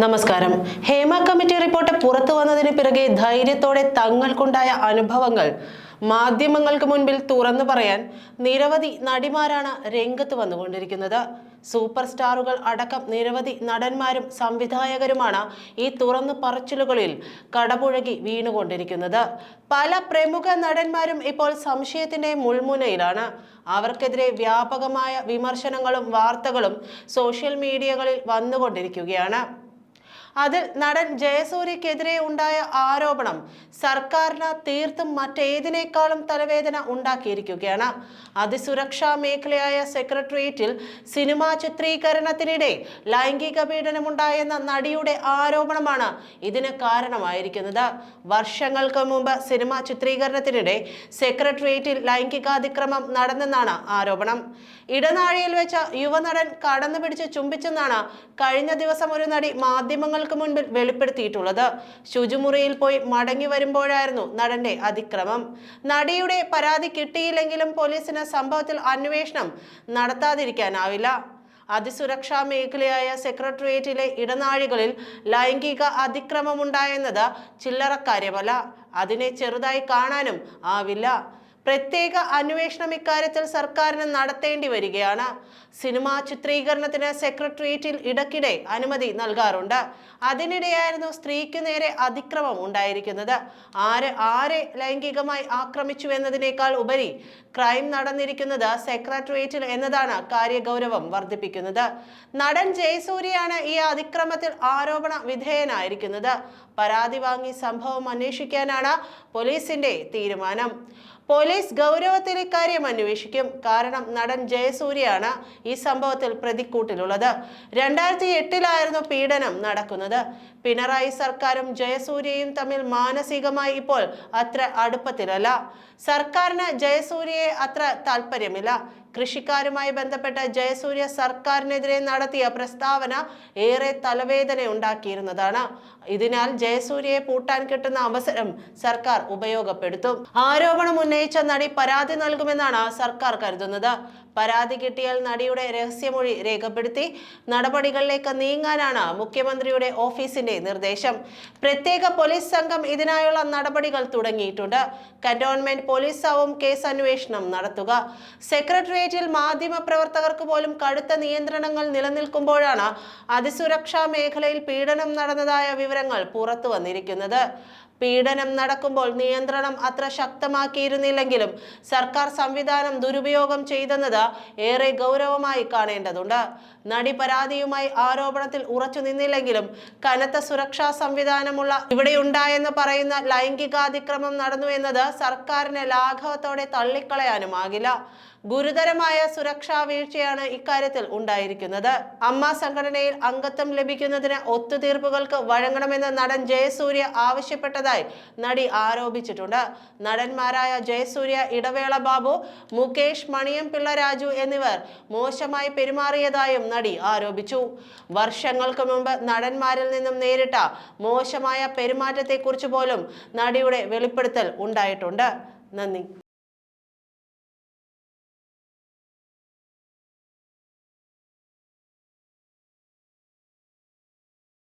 നമസ്കാരം. Hema committee report പുറത്തു വന്നതിന് പിറകെ ധൈര്യത്തോടെ തങ്ങൾക്കുണ്ടായ അനുഭവങ്ങൾ മാധ്യമങ്ങൾക്ക് മുൻപിൽ തുറന്നു പറയാൻ നിരവധി നടിമാരാണ് രംഗത്ത് വന്നുകൊണ്ടിരിക്കുന്നത്. സൂപ്പർ സ്റ്റാറുകൾ അടക്കം നിരവധി നടന്മാരും സംവിധായകരുമാണ് ഈ തുറന്നു പറച്ചിലുകളിൽ കടപുഴകി വീണുകൊണ്ടിരിക്കുന്നത്. പല പ്രമുഖ നടന്മാരും ഇപ്പോൾ സംശയത്തിന്റെ മുൾമുനയിലാണ്. അവർക്കെതിരെ വ്യാപകമായ വിമർശനങ്ങളും വാർത്തകളും സോഷ്യൽ മീഡിയകളിൽ വന്നുകൊണ്ടിരിക്കുകയാണ്. അതിൽ നടൻ ജയസൂര്യക്കെതിരെ ഉണ്ടായ ആരോപണം സർക്കാരിന് തീർത്തും മറ്റേതിനേക്കാളും തലവേദന ഉണ്ടാക്കിയിരിക്കുകയാണ്. അതിസുരക്ഷാ മേഖലയായ സെക്രട്ടേറിയറ്റിൽ സിനിമാ ചിത്രീകരണത്തിനിടെ ലൈംഗിക പീഡനമുണ്ടായെന്ന നടിയുടെ ആരോപണമാണ് ഇതിന് കാരണമായിരിക്കുന്നത്. വർഷങ്ങൾക്ക് മുമ്പ് സിനിമാ ചിത്രീകരണത്തിനിടെ സെക്രട്ടേറിയറ്റിൽ ലൈംഗികാതിക്രമം നടന്നെന്നാണ് ആരോപണം. ഇടനാഴിയിൽ വെച്ച യുവനടൻ കടന്നു പിടിച്ച് ചുംബിച്ചെന്നാണ് കഴിഞ്ഞ ദിവസം ഒരു നടി മാധ്യമങ്ങൾക്ക് മുൻപിൽ വെളിപ്പെടുത്തിയിട്ടുള്ളത്. ശുചിമുറിയിൽ പോയി മടങ്ങി വരുമ്പോഴായിരുന്നു നടന്റെ അതിക്രമം. നടിയുടെ പരാതി കിട്ടിയില്ലെങ്കിലും പോലീസിന് സംഭവത്തിൽ അന്വേഷണം നടത്താതിരിക്കാനാവില്ല. അതിസുരക്ഷാ മേഖലയായ സെക്രട്ടേറിയറ്റിലെ ഇടനാഴികളിൽ ലൈംഗിക അതിക്രമമുണ്ടായെന്നത് ചില്ലറക്കാര്യമല്ല. അതിനെ ചെറുതായി കാണാനും ആവില്ല. പ്രത്യേക അന്വേഷണം ഇക്കാര്യത്തിൽ സർക്കാരിന് നടത്തേണ്ടി വരികയാണ്. സിനിമാ ചിത്രീകരണത്തിന് സെക്രട്ടേറിയറ്റിൽ ഇടയ്ക്കിടെ അനുമതി നൽകാറുണ്ട്. അതിനിടെയായിരുന്നു സ്ത്രീക്ക് നേരെ അതിക്രമം ഉണ്ടായിരിക്കുന്നത്. ആര് ആരെ ലൈംഗികമായി ആക്രമിച്ചു എന്നതിനേക്കാൾ ഉപരി ക്രൈം നടന്നിരിക്കുന്നത് സെക്രട്ടേറിയറ്റിൽ എന്നതാണ് കാര്യഗൗരവം വർദ്ധിപ്പിക്കുന്നത്. നടൻ ജയസൂര്യയാണ് ഈ അതിക്രമത്തിൽ ആരോപണ വിധേയനായിരിക്കുന്നത്. പരാതി വാങ്ങി സംഭവം അന്വേഷിക്കാനാണ് പോലീസിന്റെ തീരുമാനം. പോലീസ് ഗൗരവത്തിൽ ഇക്കാര്യം അന്വേഷിക്കും. കാരണം നടൻ ജയസൂര്യയാണ് ഈ സംഭവത്തിൽ പ്രതിക്കൂട്ടിലുള്ളത്. രണ്ടായിരത്തി എട്ടിലായിരുന്നു പീഡനം നടക്കുന്നത്. പിണറായി സർക്കാരും ജയസൂര്യയും തമ്മിൽ മാനസികമായി ഇപ്പോൾ അത്ര അടുപ്പത്തിലല്ല. സർക്കാരിന് ജയസൂര്യയെ അത്ര താല്പര്യമില്ല. കൃഷിക്കാരുമായി ബന്ധപ്പെട്ട ജയസൂര്യ സർക്കാരിനെതിരെ നടത്തിയ പ്രസ്താവന ഏറെ തലവേദന ഉണ്ടാക്കിയിരുന്നതാണ് ഇതിനാൽ ജയസൂര്യയെ പൂട്ടാൻ കിട്ടുന്ന അവസരം സർക്കാർ ഉപയോഗപ്പെടുത്തും. ആരോപണം ഉന്നയിച്ച നടി പരാതി നൽകുമെന്നാണ് സർക്കാർ കരുതുന്നത്. പരാതി കിട്ടിയാൽ നടിയുടെ രഹസ്യമൊഴി രേഖപ്പെടുത്തി നടപടികളിലേക്ക് നീങ്ങാനാണ് മുഖ്യമന്ത്രിയുടെ ഓഫീസിന്റെ നിർദ്ദേശം. പ്രത്യേക പോലീസ് സംഘം ഇതിനായുള്ള നടപടികൾ തുടങ്ങിയിട്ടുണ്ട്. കന്റോൺമെന്റ് പോലീസാവും കേസ് അന്വേഷണം നടത്തുക. സെക്രട്ടേറിയറ്റിൽ മാധ്യമ പ്രവർത്തകർക്ക് പോലും കടുത്ത നിയന്ത്രണങ്ങൾ നിലനിൽക്കുമ്പോഴാണ് അതിസുരക്ഷാ മേഖലയിൽ പീഡനം നടന്നതായ വിവരങ്ങൾ പുറത്തു വന്നിരിക്കുന്നത്. പീഡനം നടക്കുമ്പോൾ നിയന്ത്രണം അത്ര ശക്തമാക്കിയിരുന്നില്ലെങ്കിലും സർക്കാർ സംവിധാനം ദുരുപയോഗം ചെയ്തെന്നത് ഏറെ ഗൗരവമായി കാണേണ്ടതുണ്ട്. നടി പരാതിയുമായി ആരോപണത്തിൽ ഉറച്ചു നിന്നില്ലെങ്കിലും കനത്ത സുരക്ഷാ സംവിധാനമുള്ള ഇവിടെയുണ്ടായെന്ന് പറയുന്ന ലൈംഗികാതിക്രമം നടന്നു എന്നത് സർക്കാരിനെ ലാഘവത്തോടെ തള്ളിക്കളയാനുമാകില്ല. ഗുരുതരമായ സുരക്ഷാ വീഴ്ചയാണ് ഇക്കാര്യത്തിൽ ഉണ്ടായിരിക്കുന്നത്. അമ്മ സംഘടനയിൽ അംഗത്വം ലഭിക്കുന്നതിന് ഒത്തുതീർപ്പുകൾക്ക് വഴങ്ങണമെന്ന് നടൻ ജയസൂര്യ ആവശ്യപ്പെട്ടതായി നടി ആരോപിച്ചിട്ടുണ്ട്. നടന്മാരായ ജയസൂര്യ ഇടവേള ബാബു മുകേഷ് മണിയം പിള്ള രാജു എന്നിവർ മോശമായി പെരുമാറിയതായും നടി ആരോപിച്ചു. വർഷങ്ങൾക്ക് മുമ്പ് നടന്മാരിൽ നിന്നും നേരിട്ട മോശമായ പെരുമാറ്റത്തെക്കുറിച്ച് പോലും നടിയുടെ വെളിപ്പെടുത്തൽ ഉണ്ടായിട്ടുണ്ട്. നന്ദി.